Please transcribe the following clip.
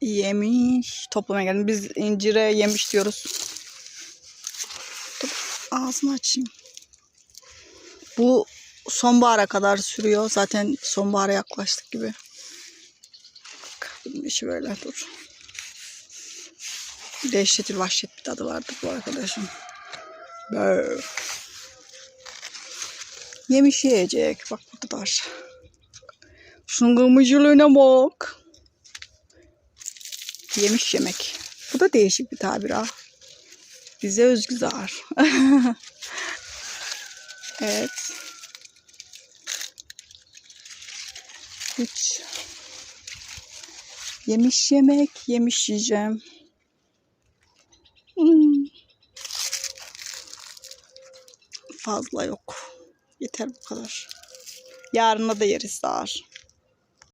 Yemiş. Toplamaya geldim. Biz incire yemiş diyoruz. Dur ağzını açayım. Bu sonbahara kadar sürüyor. Zaten sonbahara yaklaştık gibi. Bak bunun işi böyle dur. Dehşetil vahşet bir tadı vardır bu arkadaşım. Böyle. Yemiş yiyecek. Bak burada da var. Şunun kırmızılığına bak. Yemiş yemek. Bu da değişik bir tabir ha. Bize özgü zar. evet. Üç. Yemiş yemek, yemiş yiyeceğim. Hmm. Fazla yok. Yeter bu kadar. Yarına da yeriz zar.